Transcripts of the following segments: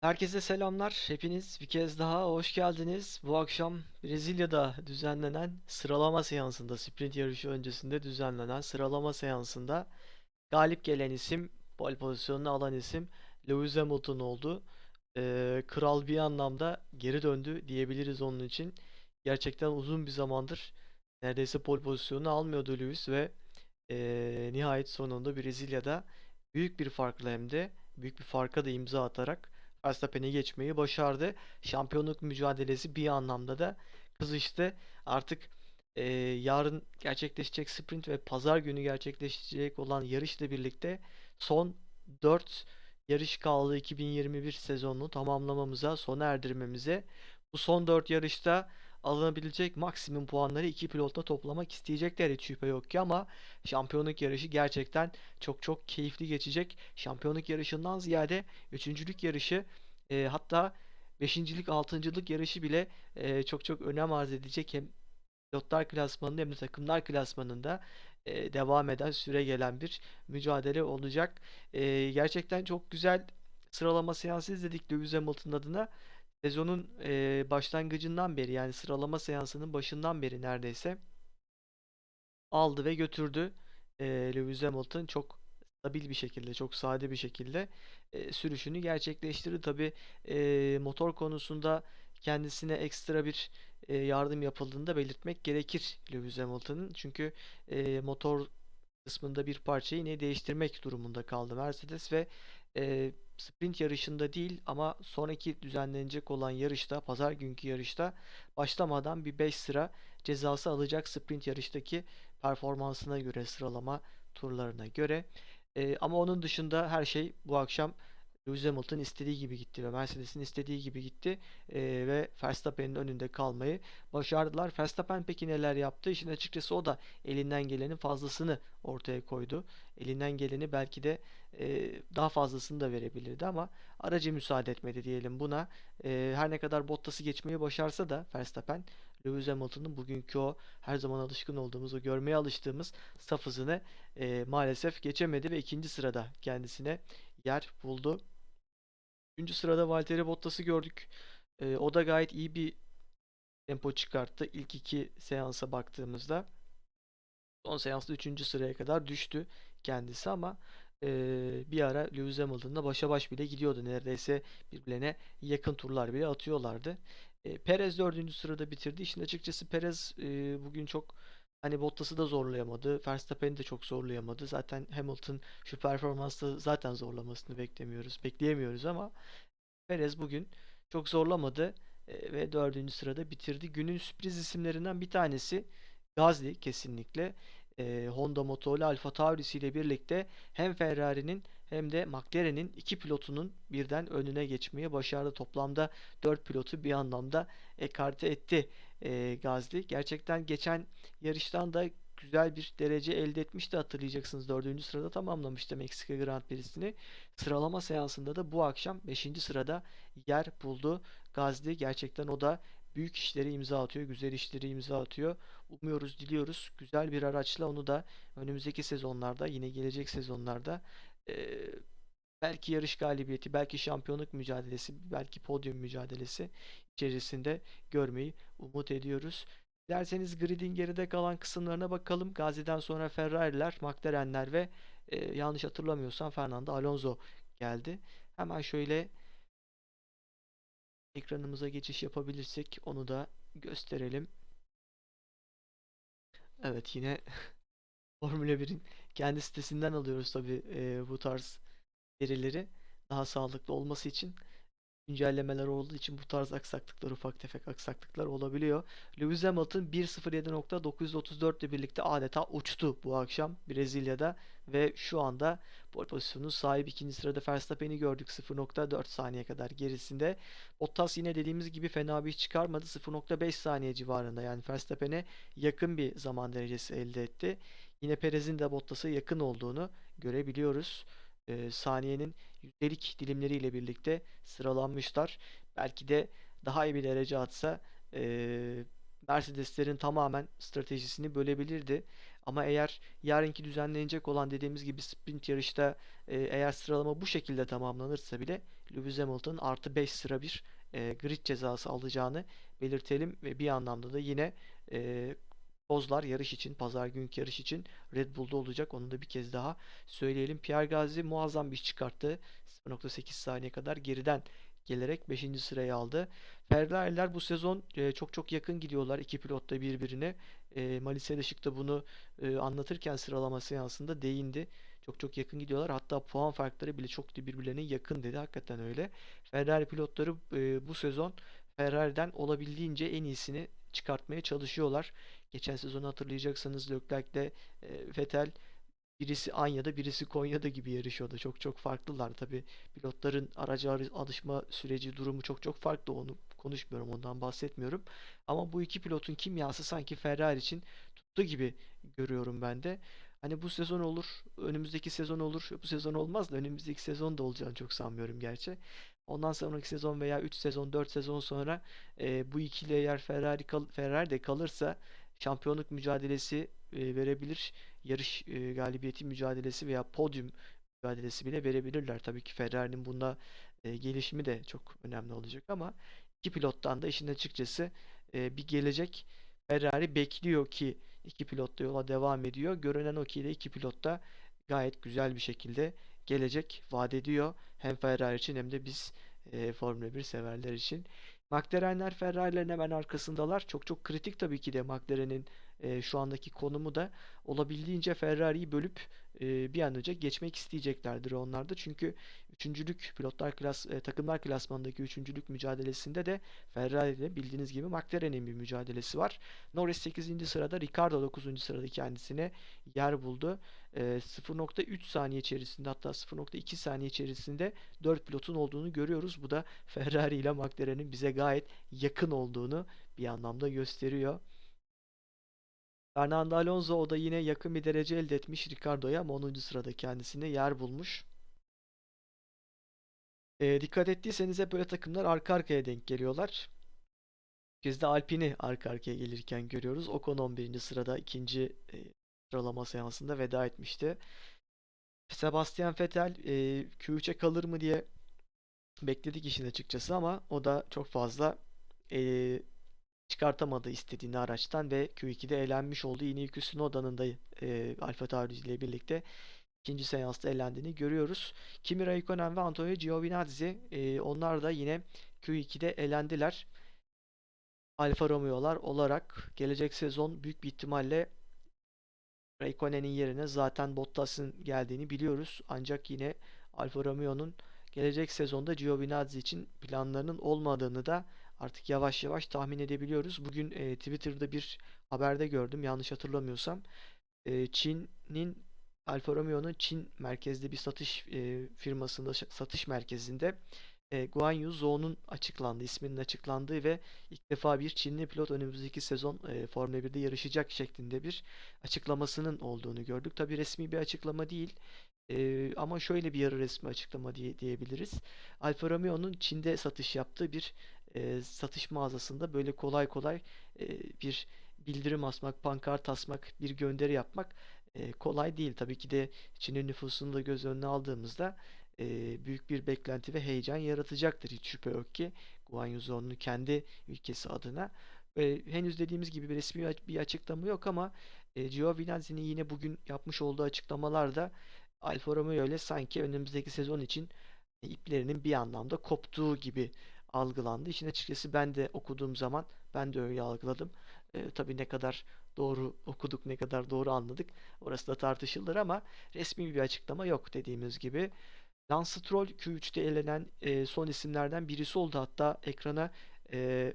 Herkese selamlar. Hepiniz bir kez daha hoş geldiniz. Bu akşam Brezilya'da düzenlenen sıralama seansında, sprint yarışı öncesinde düzenlenen sıralama seansında galip gelen isim, pole pozisyonunu alan isim Lewis Hamilton oldu. Ee, kral bir anlamda geri döndü diyebiliriz onun için. Gerçekten uzun bir zamandır neredeyse pole pozisyonunu almıyordu Lewis ve ee, nihayet sonunda Brezilya'da büyük bir farkla hem de büyük bir farka da imza atarak Verstappen'i geçmeyi başardı. Şampiyonluk mücadelesi bir anlamda da kızıştı. Artık e, yarın gerçekleşecek sprint ve pazar günü gerçekleşecek olan yarışla birlikte son 4 yarış kaldı 2021 sezonunu tamamlamamıza, sona erdirmemize. Bu son 4 yarışta alınabilecek maksimum puanları iki pilotla toplamak isteyecekler hiç şüphe yok ki ama şampiyonluk yarışı gerçekten çok çok keyifli geçecek. Şampiyonluk yarışından ziyade üçüncülük yarışı e, hatta beşincilik, altıncılık yarışı bile e, çok çok önem arz edecek. Hem pilotlar klasmanında hem de takımlar klasmanında e, devam eden süre gelen bir mücadele olacak. E, gerçekten çok güzel sıralama seansı izledik Lewis Hamilton adına. Sezonun e, başlangıcından beri yani sıralama seansının başından beri neredeyse aldı ve götürdü. E, Lewis Hamilton çok stabil bir şekilde, çok sade bir şekilde e, sürüşünü gerçekleştirdi. Tabii e, motor konusunda kendisine ekstra bir e, yardım yapıldığını da belirtmek gerekir Lewis Hamilton'ın. Çünkü e, motor kısmında bir parçayı yine değiştirmek durumunda kaldı Mercedes ve e, sprint yarışında değil ama sonraki düzenlenecek olan yarışta, pazar günkü yarışta başlamadan bir 5 sıra cezası alacak sprint yarıştaki performansına göre sıralama turlarına göre. E, ama onun dışında her şey bu akşam Lewis Hamilton istediği gibi gitti ve Mercedes'in istediği gibi gitti E, ve Verstappen'in önünde kalmayı başardılar. Verstappen peki neler yaptı? İşin açıkçası o da elinden gelenin fazlasını ortaya koydu. Elinden geleni belki de e, daha fazlasını da verebilirdi ama aracı müsaade etmedi diyelim buna. E, her ne kadar Bottas'ı geçmeyi başarsa da Verstappen Lewis Hamilton'ın bugünkü o her zaman alışkın olduğumuz, o görmeye alıştığımız saf hızını e, maalesef geçemedi ve ikinci sırada kendisine yer buldu. Üçüncü sırada Valtteri Bottas'ı gördük. E, o da gayet iyi bir tempo çıkarttı. İlk iki seansa baktığımızda. Son seansta üçüncü sıraya kadar düştü kendisi ama e, bir ara Lewis Hamilton'la başa baş bile gidiyordu. Neredeyse birbirlerine yakın turlar bile atıyorlardı. E, Perez dördüncü sırada bitirdi. İşin açıkçası Perez e, bugün çok hani Bottas'ı da zorlayamadı. Verstappen'i de çok zorlayamadı. Zaten Hamilton şu performansta zaten zorlamasını beklemiyoruz. Bekleyemiyoruz ama Perez bugün çok zorlamadı e, ve dördüncü sırada bitirdi. Günün sürpriz isimlerinden bir tanesi Gasly kesinlikle. E, Honda Motorlu Alfa Taurisi ile birlikte hem Ferrari'nin hem de McLaren'in iki pilotunun birden önüne geçmeyi başardı. Toplamda 4 pilotu bir anlamda ekarte etti e, Gasly. Gerçekten geçen yarıştan da güzel bir derece elde etmişti hatırlayacaksınız. Dördüncü sırada tamamlamıştı Meksika Grand Prix'sini. Sıralama seansında da bu akşam beşinci sırada yer buldu. Gasly gerçekten o da büyük işleri imza atıyor, güzel işleri imza atıyor. Umuyoruz, diliyoruz. Güzel bir araçla onu da önümüzdeki sezonlarda, yine gelecek sezonlarda eee, belki yarış galibiyeti, belki şampiyonluk mücadelesi, belki podyum mücadelesi içerisinde görmeyi umut ediyoruz. Derseniz gridin geride kalan kısımlarına bakalım. Gazi'den sonra Ferrari'ler, McLaren'ler ve e, yanlış hatırlamıyorsam Fernando Alonso geldi. Hemen şöyle ekranımıza geçiş yapabilirsek onu da gösterelim. Evet yine Formula 1'in kendi sitesinden alıyoruz tabii e, bu tarz verileri daha sağlıklı olması için güncellemeler olduğu için bu tarz aksaklıklar, ufak tefek aksaklıklar olabiliyor. Lewis Hamilton 1.07.934 ile birlikte adeta uçtu bu akşam Brezilya'da ve şu anda pole pozisyonunun sahibi ikinci sırada Verstappen'i gördük 0.4 saniye kadar gerisinde. Bottas yine dediğimiz gibi fena bir iş çıkarmadı 0.5 saniye civarında yani Verstappen'e yakın bir zaman derecesi elde etti. Yine Perez'in de Bottas'a yakın olduğunu görebiliyoruz. Ee, saniyenin yüzdelik dilimleriyle birlikte sıralanmışlar. Belki de daha iyi bir derece atsa e, Mercedeslerin tamamen stratejisini bölebilirdi. Ama eğer yarınki düzenlenecek olan dediğimiz gibi sprint yarışta e, eğer sıralama bu şekilde tamamlanırsa bile Lewis Hamilton artı 5 sıra bir e, grid cezası alacağını belirtelim ve bir anlamda da yine e, pozlar yarış için, pazar günkü yarış için Red Bull'da olacak. Onu da bir kez daha söyleyelim. Pierre Gasly muazzam bir iş çıkarttı. 0.8 saniye kadar geriden gelerek 5. sırayı aldı. Ferrari'ler bu sezon e, çok çok yakın gidiyorlar iki pilot da birbirine. E, Malise Işık da bunu e, anlatırken sıralama seansında değindi. Çok çok yakın gidiyorlar. Hatta puan farkları bile çok birbirlerine yakın dedi. Hakikaten öyle. Ferrari pilotları e, bu sezon Ferrari'den olabildiğince en iyisini çıkartmaya çalışıyorlar. Geçen sezonu hatırlayacaksanız Leclerc'le e, Vettel birisi Anya'da birisi Konya'da gibi yarışıyordu. Çok çok farklılar. Tabii pilotların araca alışma süreci durumu çok çok farklı. Onu konuşmuyorum, ondan bahsetmiyorum. Ama bu iki pilotun kimyası sanki Ferrari için tuttu gibi görüyorum ben de. Hani bu sezon olur, önümüzdeki sezon olur. Bu sezon olmaz da önümüzdeki sezon da olacağını çok sanmıyorum gerçi. Ondan sonraki sezon veya 3 sezon, 4 sezon sonra e, bu ikili eğer Ferrari kal Ferrari de kalırsa şampiyonluk mücadelesi e, verebilir. Yarış e, galibiyeti mücadelesi veya podyum mücadelesi bile verebilirler. Tabii ki Ferrari'nin bunda e, gelişimi de çok önemli olacak ama iki pilottan da işin açıkçası bir gelecek Ferrari bekliyor ki iki pilot da yola devam ediyor. Görünen o ki de iki pilot da gayet güzel bir şekilde gelecek vaat ediyor. Hem Ferrari için hem de biz Formula 1 severler için. McLarenler Ferrari'lerin hemen arkasındalar. Çok çok kritik tabii ki de McLaren'in e, şu andaki konumu da olabildiğince Ferrari'yi bölüp bir an önce geçmek isteyeceklerdir onlar da. Çünkü üçüncülük pilotlar klas takımlar klasmanındaki üçüncülük mücadelesinde de Ferrari ile bildiğiniz gibi McLaren'in bir mücadelesi var. Norris 8. sırada, Ricardo 9. sırada kendisine yer buldu. E, 0.3 saniye içerisinde hatta 0.2 saniye içerisinde 4 pilotun olduğunu görüyoruz. Bu da Ferrari ile McLaren'in bize gayet yakın olduğunu bir anlamda gösteriyor. Fernando Alonso o da yine yakın bir derece elde etmiş Ricardo'ya ama 10. sırada kendisine yer bulmuş. E, dikkat ettiyseniz hep böyle takımlar arka arkaya denk geliyorlar. Biz de Alpine'i arka arkaya gelirken görüyoruz. Ocon 11. sırada ikinci e, sıralama seansında veda etmişti. Sebastian Vettel e, Q3'e kalır mı diye bekledik işin açıkçası ama o da çok fazla e, çıkartamadı istediğini araçtan ve Q2'de elenmiş oldu. Yine Yuki Tsunoda'nın da e, Alfa Tauri ile birlikte ikinci seansta elendiğini görüyoruz. Kimi Raikkonen ve Antonio Giovinazzi e, onlar da yine Q2'de elendiler. Alfa Romeo'lar olarak gelecek sezon büyük bir ihtimalle Raikkonen'in yerine zaten Bottas'ın geldiğini biliyoruz. Ancak yine Alfa Romeo'nun gelecek sezonda Giovinazzi için planlarının olmadığını da artık yavaş yavaş tahmin edebiliyoruz. Bugün e, Twitter'da bir haberde gördüm yanlış hatırlamıyorsam. E, Çin'in Alfa Romeo'nun Çin merkezli bir satış e, firmasında satış merkezinde e, Guanyu Zhou'nun açıklandığı, isminin açıklandığı ve ilk defa bir Çinli pilot önümüzdeki sezon e, Formula 1'de yarışacak şeklinde bir açıklamasının olduğunu gördük. Tabi resmi bir açıklama değil. E, ama şöyle bir yarı resmi açıklama diye, diyebiliriz. Alfa Romeo'nun Çin'de satış yaptığı bir e, satış mağazasında böyle kolay kolay e, bir bildirim asmak, pankart asmak, bir gönderi yapmak e, kolay değil. Tabii ki de Çin'in nüfusunu da göz önüne aldığımızda e, büyük bir beklenti ve heyecan yaratacaktır. Hiç şüphe yok ki Guan Zhou'nun kendi ülkesi adına. E, henüz dediğimiz gibi bir resmi bir açıklama yok ama e, Giovinazzi'nin yine bugün yapmış olduğu açıklamalarda Alfa Romeo ile sanki önümüzdeki sezon için iplerinin bir anlamda koptuğu gibi algılandı. İşin açıkçası ben de okuduğum zaman ben de öyle algıladım. E, tabii ne kadar doğru okuduk, ne kadar doğru anladık orası da tartışılır ama resmi bir açıklama yok dediğimiz gibi. Lance Stroll Q3'te elenen e, son isimlerden birisi oldu. Hatta ekrana e,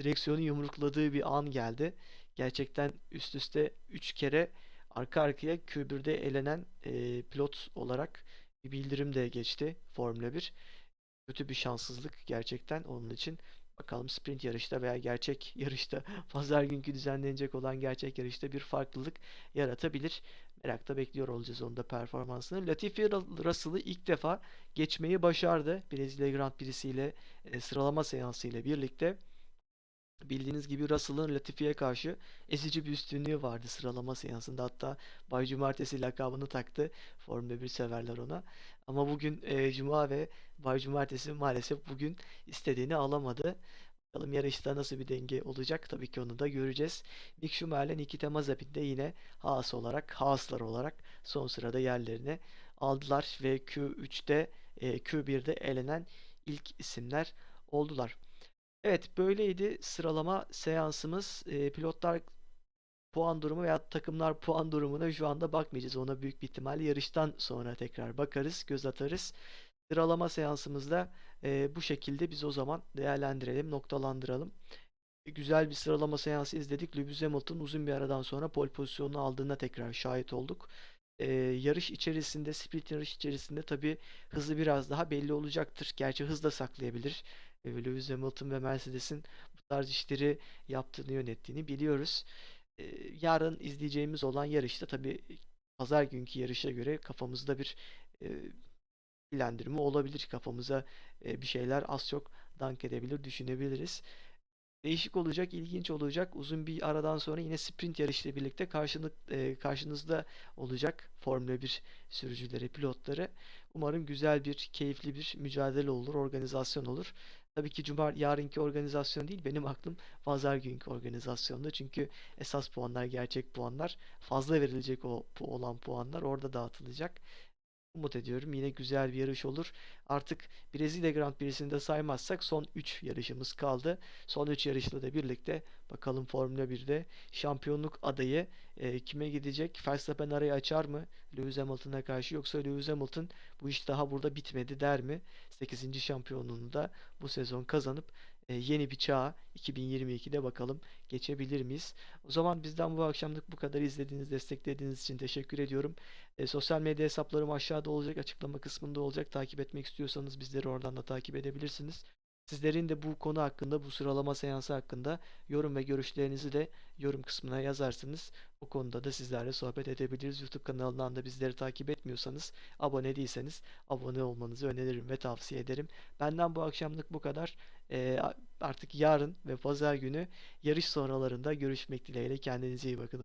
direksiyonu yumrukladığı bir an geldi. Gerçekten üst üste 3 kere arka arkaya Q1'de elenen e, pilot olarak bir bildirim de geçti Formula 1. Kötü bir şanssızlık gerçekten onun için. Bakalım sprint yarışta veya gerçek yarışta pazar günkü düzenlenecek olan gerçek yarışta bir farklılık yaratabilir. Merakla bekliyor olacağız onun da performansını. Latifi Russell'ı ilk defa geçmeyi başardı. Brezilya Grand Prix'si ile e, sıralama seansı ile birlikte. Bildiğiniz gibi Russell'ın Latifi'ye karşı ezici bir üstünlüğü vardı sıralama seansında. Hatta Bay Cumartesi lakabını taktı. Formula 1 severler ona. Ama bugün e, Cuma ve Bay Cumartesi maalesef bugün istediğini alamadı. Bakalım yarışta nasıl bir denge olacak tabii ki onu da göreceğiz. Mick Schumacher'le Nikita Mazepin de yine Haas olarak, Haaslar olarak son sırada yerlerini aldılar ve Q3'te, e, Q1'de elenen ilk isimler oldular. Evet böyleydi sıralama seansımız. E, pilotlar puan durumu veya takımlar puan durumuna şu anda bakmayacağız. Ona büyük bir ihtimalle yarıştan sonra tekrar bakarız, göz atarız. Sıralama seansımızda e, bu şekilde biz o zaman değerlendirelim, noktalandıralım. Güzel bir sıralama seansı izledik. Lewis Hamilton uzun bir aradan sonra pole pozisyonunu aldığına tekrar şahit olduk. E, yarış içerisinde, sprint yarış içerisinde tabii hızı biraz daha belli olacaktır. Gerçi hız da saklayabilir. E, Lewis Hamilton ve Mercedes'in bu tarz işleri yaptığını, yönettiğini biliyoruz. E, yarın izleyeceğimiz olan yarışta tabii pazar günkü yarışa göre kafamızda bir e, bilendirme olabilir. Kafamıza e, bir şeyler az çok dank edebilir, düşünebiliriz. Değişik olacak, ilginç olacak. Uzun bir aradan sonra yine sprint yarışıyla birlikte karşılık, e, karşınızda olacak Formula 1 sürücüleri, pilotları. Umarım güzel bir, keyifli bir mücadele olur, organizasyon olur. Tabii ki cuma yarınki organizasyon değil, benim aklım pazar günkü organizasyonda. Çünkü esas puanlar, gerçek puanlar, fazla verilecek o olan puanlar orada dağıtılacak. Umut ediyorum yine güzel bir yarış olur. Artık Brezilya Grand Prix'sini de saymazsak son 3 yarışımız kaldı. Son 3 yarışla da birlikte bakalım Formula 1'de şampiyonluk adayı e, kime gidecek? Verstappen arayı açar mı Lewis Hamilton'a karşı yoksa Lewis Hamilton bu iş daha burada bitmedi der mi? 8. şampiyonluğunu da bu sezon kazanıp e, yeni bir çağa 2022'de bakalım geçebilir miyiz? O zaman bizden bu akşamlık bu kadar izlediğiniz, desteklediğiniz için teşekkür ediyorum. E, sosyal medya hesaplarım aşağıda olacak, açıklama kısmında olacak. Takip etmek istiyorsanız bizleri oradan da takip edebilirsiniz. Sizlerin de bu konu hakkında, bu sıralama seansı hakkında yorum ve görüşlerinizi de yorum kısmına yazarsınız. O konuda da sizlerle sohbet edebiliriz. YouTube kanalından da bizleri takip etmiyorsanız, abone değilseniz abone olmanızı öneririm ve tavsiye ederim. Benden bu akşamlık bu kadar. E, artık yarın ve pazar günü yarış sonralarında görüşmek dileğiyle. Kendinize iyi bakın.